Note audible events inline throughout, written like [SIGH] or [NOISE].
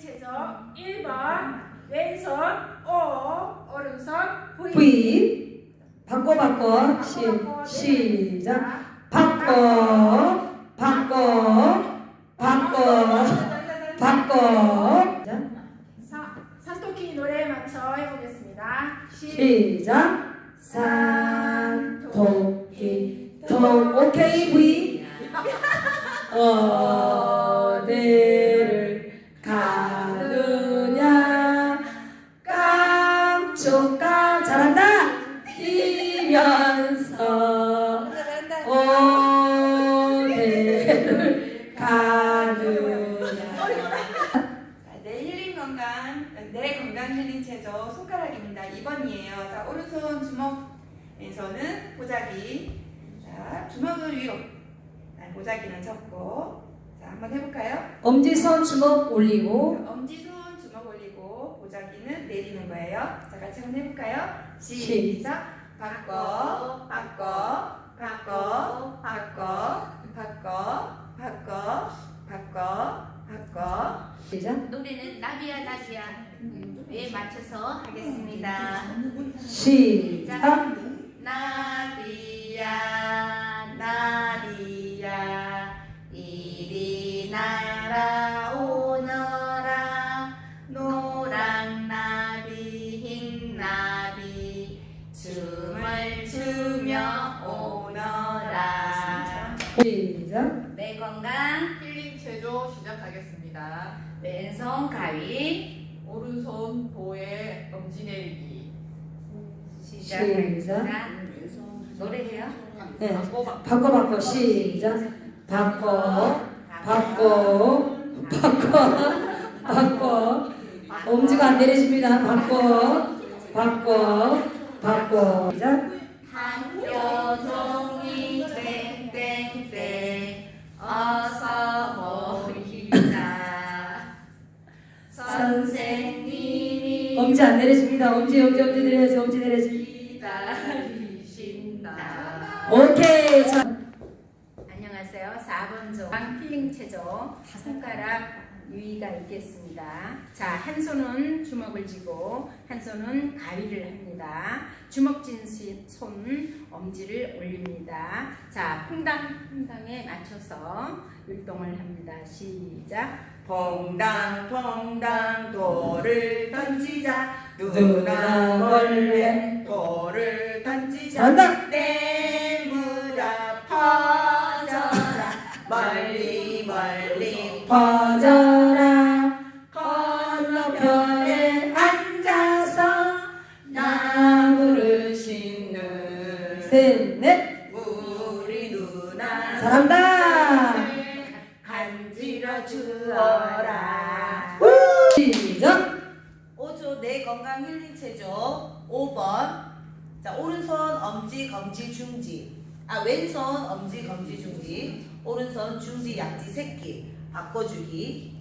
체조 1번 왼손 O 오른손 V, V 바꿔 바꿔. 시, 시작. 바꿔 바꿔 바꿔 바꿔. 산토끼 노래에 맞춰 해보겠습니다. 시작. 산토끼. 통 오케이 V [LAUGHS] 어디 건강, 내 건강 힐링 체조 손가락입니다. 2번이에요. 자, 오른손 주먹, 왼손은 보자기. 자, 주먹을 위로. 자, 보자기는 접고. 자, 한번 해볼까요? 엄지손 주먹 올리고 엄지손 주먹 올리고 보자기는 내리는 거예요. 자, 같이 한번 해볼까요? 시작. 시작. 바꿔, 바꿔, 바꿔, 바꿔, 바꿔, 바꿔, 바꿔, 바꿔. 시작. 노래는 나비야 나비야 에 맞춰서 하겠습니다. 시작. 나비야 나비야. 이리 날아오너라. 노랑 나비 흰 나비. 춤을 추며 오너라. 시작. 내 건강 체조 시작하겠습니다. 왼손 가위 오른손 보에 엄지 내리기. 시작하겠습니다. 노래해요? 네. 바꿔 바꿔. 바꿔 바꿔 시작 바꿔 바꿔 바꿔 바꿔 엄지가 안 내려집니다 바꿔 바꿔 바꿔 시작 학교 종이 땡땡땡 내려집니다. 엄지 엄지 엄지 내려야지 엄지 내려야지 기다리신다. 오케이. 자. 안녕하세요. 4번 조 힐링 체조 손가락 유의가 있겠습니다. 자 한 손은 주먹을 쥐고 한 손은 가위를 합니다. 주먹 쥔 손 엄지를 올립니다. 자 퐁당 퐁당에 맞춰서 율동을 합니다. 시작. 퐁당 퐁당 돌을 던지자 누나 몰래 돌을 던지자 잘한다. 내 무라 퍼져라. 멀리 멀리 퍼져라. 건너편에 앉아서 나무를 심는 셋넷. 우리 누나 잘한다. 간지러 주어라 시작 5조 내 건강 힐링 체조 5번. 자 오른손 엄지 검지 중지. 아 왼손 엄지 검지 중지. 오른손 중지 약지 새끼. 바꿔주기.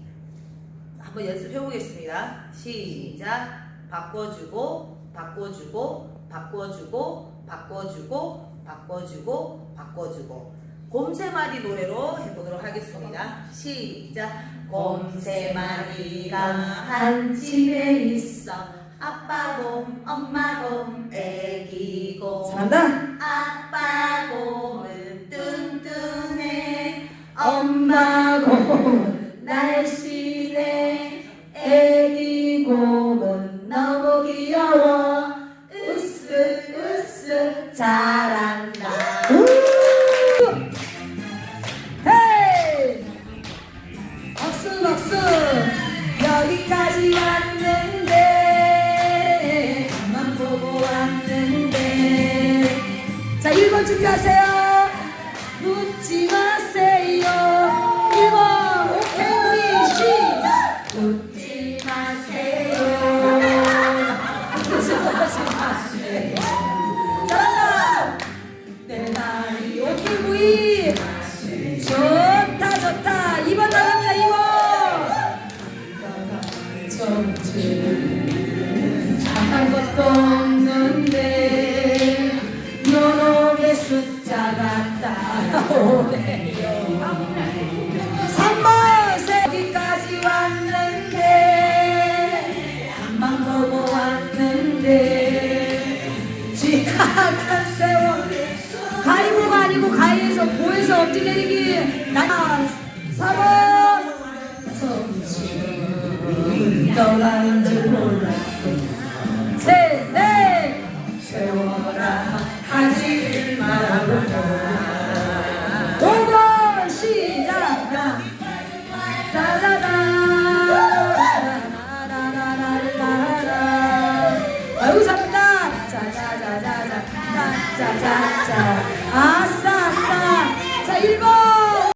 한번 연습해 보겠습니다. 시작. 바꿔주고 바꿔주고 바꿔주고 바꿔주고 바꿔주고 바꿔주고. 곰새마리 노래로 해보도록 하겠습니다. 시작. 곰새마리가 한 집에 있어 아빠 곰 엄마 곰 애기 곰. 잘한다. 아빠 곰은 뚱뚱해. 엄마 곰 날씬해. 애기 곰은 너무 귀여워. 으쓱 으쓱 잘한 준비하세요 3번 여기까지 왔는데 앞만 보고 왔는데. 지나간 세월 가위보가 아니고 가위에서 보에서 엄지 내리기 나 4번. 떠나는